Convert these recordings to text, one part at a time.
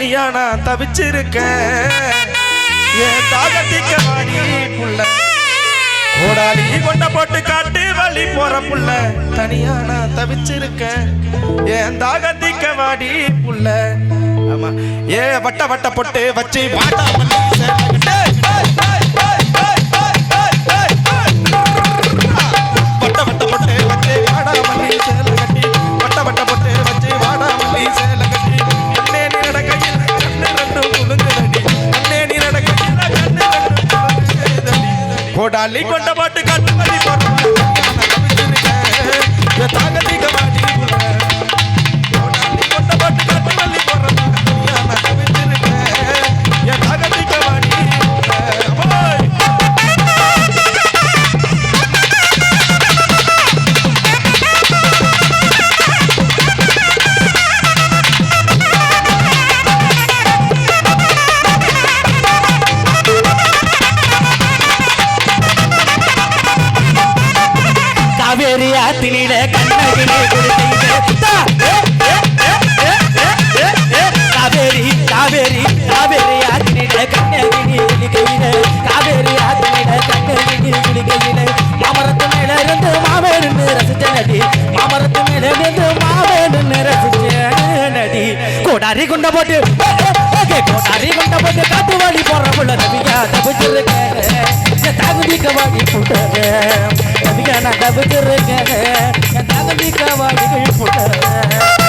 தனியா நான் தவிச்சிருக்கேன். என் தாகத்திக்க வாடி புள்ள. கோடாலி கொண்ட போட்டு காட்டு வழி போற புள்ள. தனியா நான் தவிச்சிருக்கேன். என் தாகத்திக்க வாடி புள்ள. ஆமா. ஏ வட்ட வட்ட பொட்டு வச்சு வாட்டா கோடாலி கொண்ட பாட்டு காட்டு போட்டு தாங்க காவேரி ஆத்தினிட கண்ணகிலே காவேரி காவேரி காவேரி ஆத்தினிட கண்ணகினி குளிக்கையில. காவேரி ஆத்தினிட கண்ணகினி குளிக்கையில. மாமரத்து மேல இருந்து மாவேன்னு ரசிச்ச நடி மாமரத்து மேல இருந்து மாவேன்னு ரசிச்ச நடி கோடாரி குண்ட போட்டு கோடாரி குண்ட போட்டு காத்து வாடி போற புள்ள நபியா தப்பிச்சிருக்கேன் தகுதிக்க வாடி போட்டு நபியா நான் தப்பிச்சிருக்கேன் தகுதிக்க வாடி போட்டு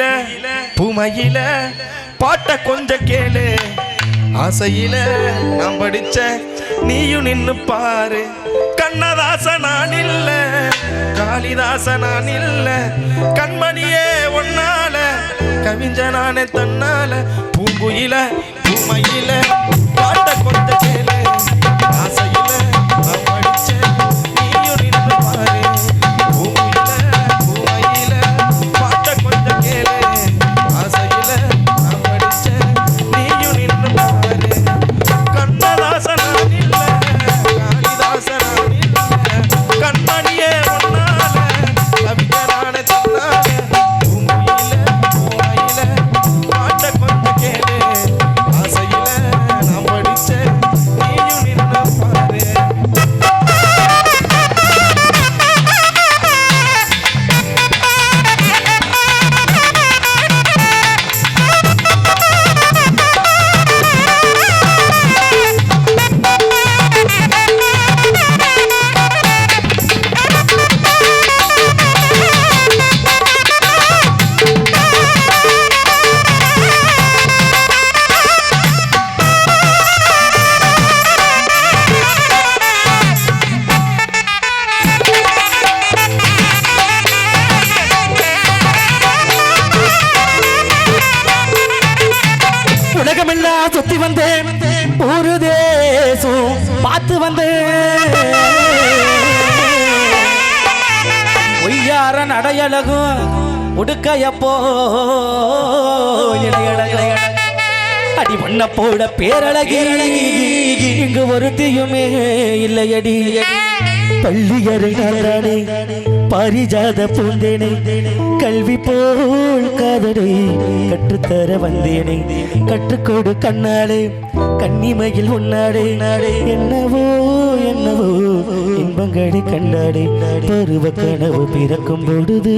பூங்குயில பூமையில பாட்ட கொஞ்ச கேளு. ஆசையில நான் படிச்ச நீயும் நின்னு பாரு. கண்ணதாச நான் இல்ல காளிதாச நான் இல்ல கண்மணியே ஒன்னால கவிஞ்ச நானே தன்னால. பூங்குயில பூமையில பாட்ட கொஞ்ச கேளு. ஒய்யார நடையழகும் உடுக்கையப்போ இடையழகு அடி பண்ண போட பேரழகி. இங்கு ஒருத்தியுமே இல்லையடி. பள்ளியறை நானே பாரிஜாத கல்வி போல் காதலை கற்றுத்தர வந்தேனை. கற்றுக்கொடு கண்ணாலே கன்னிமையில் உன்னாடே நாடே என்னவோ என்னவோ. இன்பங்களை கண்டாடி பருவ கனவு பிறக்கும் பொழுது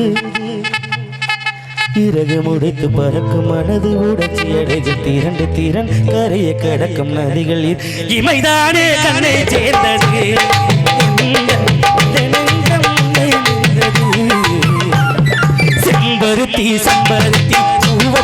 இறகு முடித்து பறக்கும் மனது உடச்சி அடைந்து திரண்டு திறன் கரையை கடக்கும் நதிகள் இமைதானே கண்ணை சேர்ந்தது. செம்பருத்தி செம்பருத்தி பூவ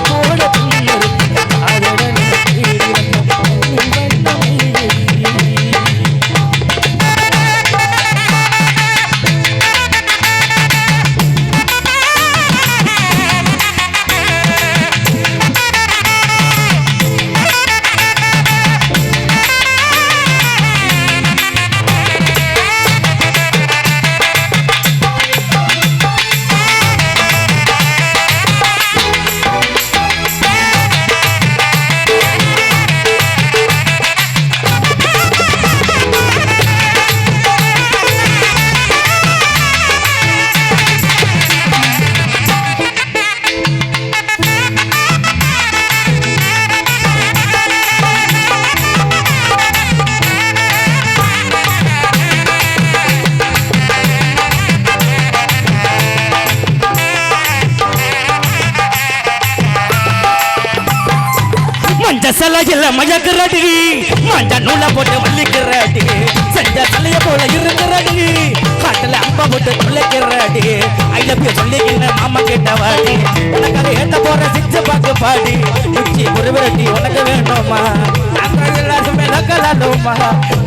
சிலையில மயக்கிறடி. மஞ்ச நூலை போட்டு வள்ளிக்கிறடி செஞ்ச தலைய போல இருக்கிறடி. காட்டுல அம்ப போட்டு துளைக்கிறடி. ஐ லவ் யூ சொல்லிக்கிற மாமா கிட்ட வாடி அதை ஏத்த போற சிச்சு பாக்கு பாடி. உச்சி குருவிரட்டி உனக்கு வேணுமா?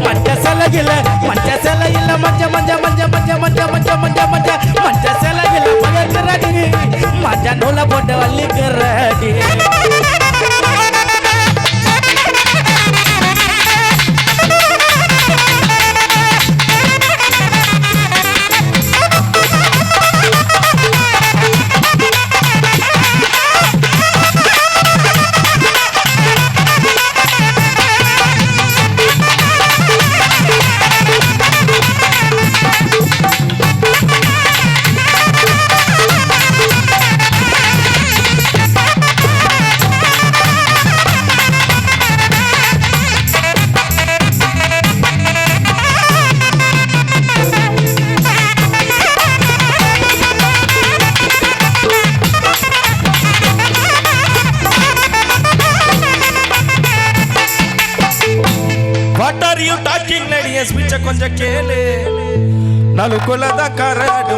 மஞ்ச சிலையில மஞ்ச சிலையில மஞ்ச மஞ்ச மஞ்ச மஞ்ச மஞ்ச மஞ்ச மஞ்ச மஞ்ச மஞ்ச சிலையில மயக்கிறடி. மஞ்ச நூலை போட்டு வள்ளிக்கிறடி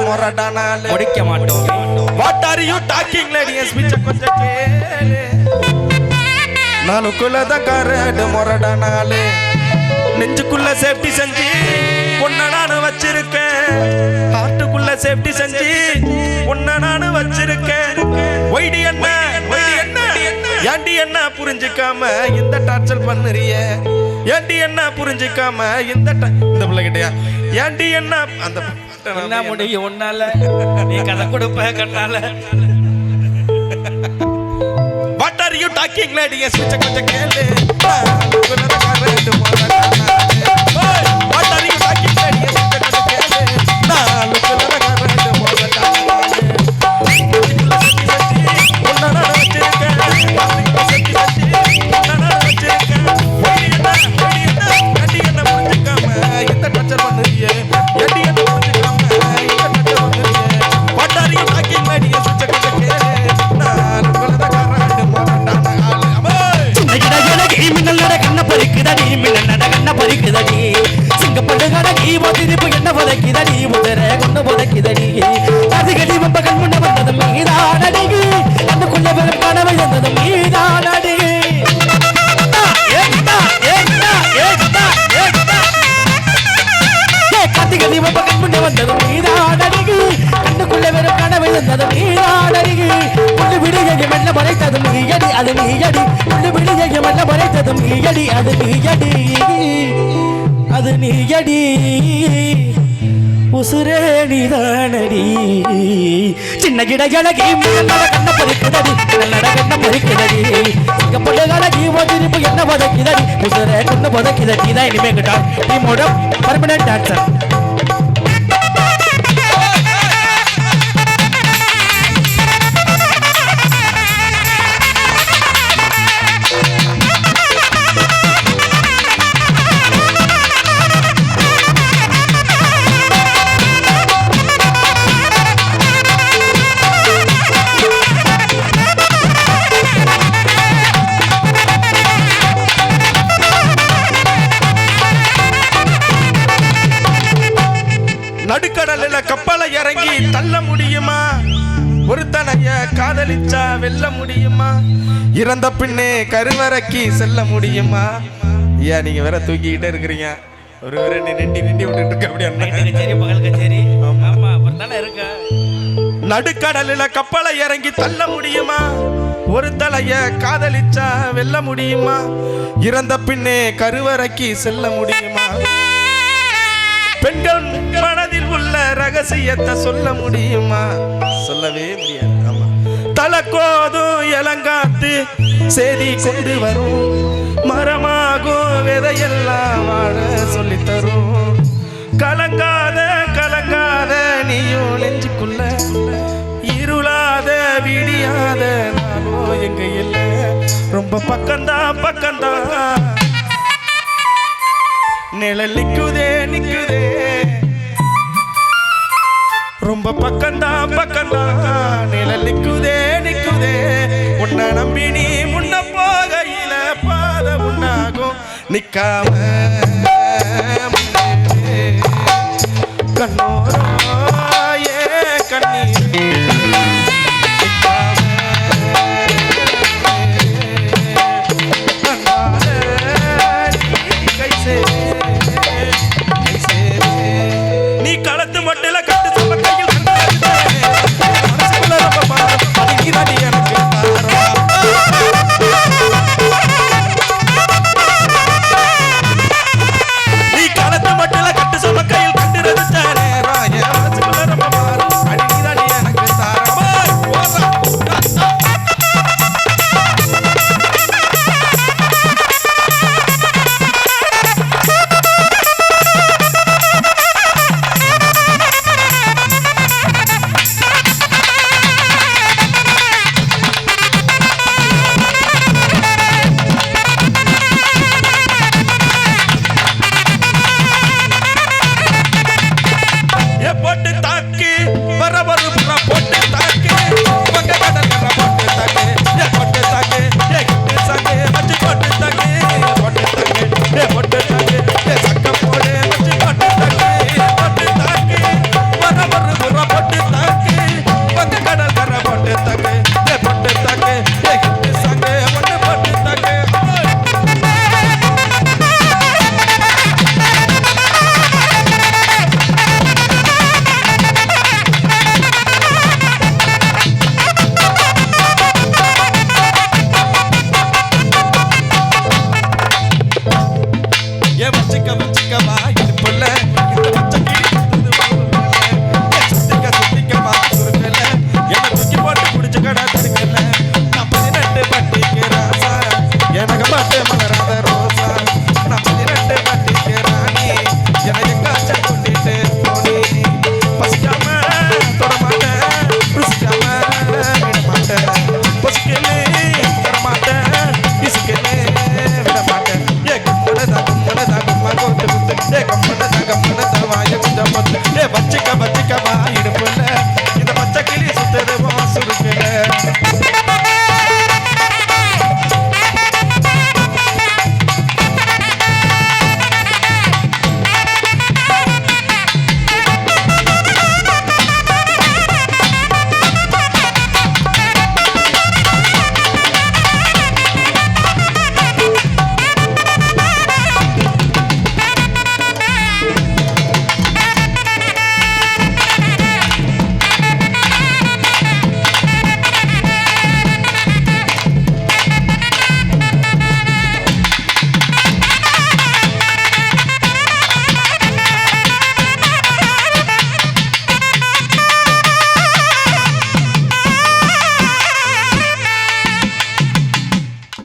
முரடானாலே. முடிக்க மாட்டோம். வாட் ஆர் யூ டாக்கிங் நடிய ஸ்பீச்ச கொஞ்சம் கேளு. நானுக்குள்ளதான் கரடு முரடானாலே. நெஞ்சுக்குள்ள சேஃப்டி செஞ்சு உன்னை நானு வச்சிருக்கேன். ஹார்ட்டுக்குள்ள சேஃப்டி செஞ்சு உன்னை நானு வச்சிருக்கேன். ஒய்டி என்ன? ஒய்டி என்ன? ஏண்டி என்ன புரிஞ்சுக்காம இந்த டார்ச்சர் பண்ணுறிய? ஏண்டி என்ன புரிஞ்சுக்காம இந்த இந்த பிள்ளை கிட்டயா ஏண்டி என்ன அந்த என்ன முடியும்? உன்னால. நீ கதை கொடுப்ப கண்ணால. What are you talking ladies கொஞ்சம் கொஞ்சம் கேளு. நீ அடி அது நீ அடி அது நீ அடி உசுரே நீதானடி. சின்ன கிடகி கண்ண பொறிக்கிறடி நல்ல கண்ண பொறிக்கிறடி. எங்க பிள்ளைகளி ஒதிரிப்பு என்ன உதக்கிதடி உசுரே கொண்டு உதக்கிதடி தான் இனிமே கிட்டா நீ மூடம் பர்மனன்ட் டான்சர் தள்ள முடியுமா? ஒருத்தனைய காதலிச்சா வெல்ல முடியுமா? இறந்த பின்னே கருவறைக்கு செல்ல முடியுமா? ஏன் நீங்க வேற தூக்கிக்கிட்டே இருக்கிறீங்க. ஒரு வேற நீ நிண்டி நிண்டி விட்டுட்டு இருக்க அப்படியே கச்சேரி பகல் கச்சேரி. ஆமா. தானே இருக்க? நடுக்கடலில் கப்பலை இறங்கி தள்ள முடியுமா? ஒரு தலைய காதலிச்சா வெல்ல முடியுமா? இறந்த பின்னே கருவறைக்கு செல்ல முடியுமா? பெண்கள் மனதில் உள்ள ரகசியத்தை சொல்ல முடியுமா? சொல்லவே முடியாது. ஆமா. தலக்கோதும் இளங்காத்து செய்தி கொண்டு வரும். மரமாகும் விதையெல்லாம் வாழ சொல்லித்தரும். கலங்காத கலங்காத நீயும் நெஞ்சுக்குள்ள. இருளாத விடியாத நானும் எங்க இல்லை? ரொம்ப பக்கம்தான் பக்கம்தான். நிழல் நிக்குதே நிக்குதே. ரொம்ப பக்கம்தான் பக்கம்தான் நிழல் நிக்குதே நிக்குதே. உன்னை நம்பி நீ முன்ன போகையில பாத நிக்காம கண்ணோர